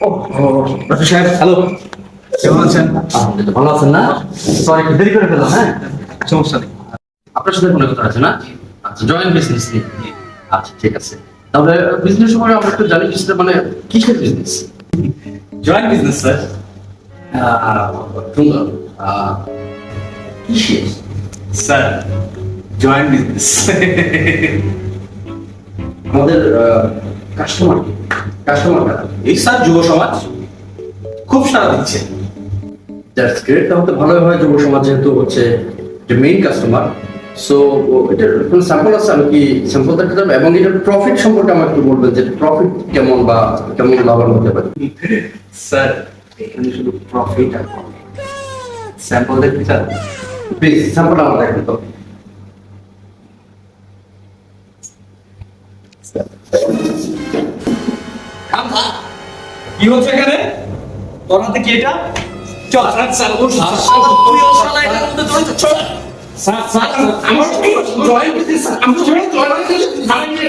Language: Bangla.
ও সাহেব হ্যালো। কেমন আছেন? ভালো আছেন না? সরি একটু দেরি করে ফেললাম হ্যাঁ? সমস্যা নেই। আপনার সাথে কোনো কথা আছে না? আচ্ছা জয়েন্ট বিজনেস নিয়ে। আচ্ছা ঠিক আছে। তাহলে বিজনেস সম্পর্কে আমরা একটু জানি কিছুটা মানে কিসের বিজনেস জয়েন্ট বিজনেস স্যার সুন্দর। আহ, কিসের? স্যার জয়েন্ট বিজনেস আমাদের কাস্টমার এই স্যার যুব সমাজ খুব সারা দিচ্ছে। দ্যাটস গ্রেট তাহলে ভালোই হয় যুব সমাজ যেহেতু হচ্ছে যে মেইন কাস্টমার সো এটার কোনো স্যাম্পল আছে আমি কি স্যাম্পল দেখতে যাব এবং এটার প্রফিট সম্পর্কে আমার একটু বলবেন যে প্রফিট কেমন বা কেমন লাভবান হতে পারে? স্যার এখানে শুধু প্রফিট আর স্যাম্পল দেখতে চান? প্লিজ স্যাম্পল আমার দেখেন তো কি হচ্ছে এখানে তোর হাতে কি এটা চল স্যার স্যার ও স্যার স্যার স্যার আমার জয়েন্ট বিজনেস আমি জয়েন্ট জয়েন্ট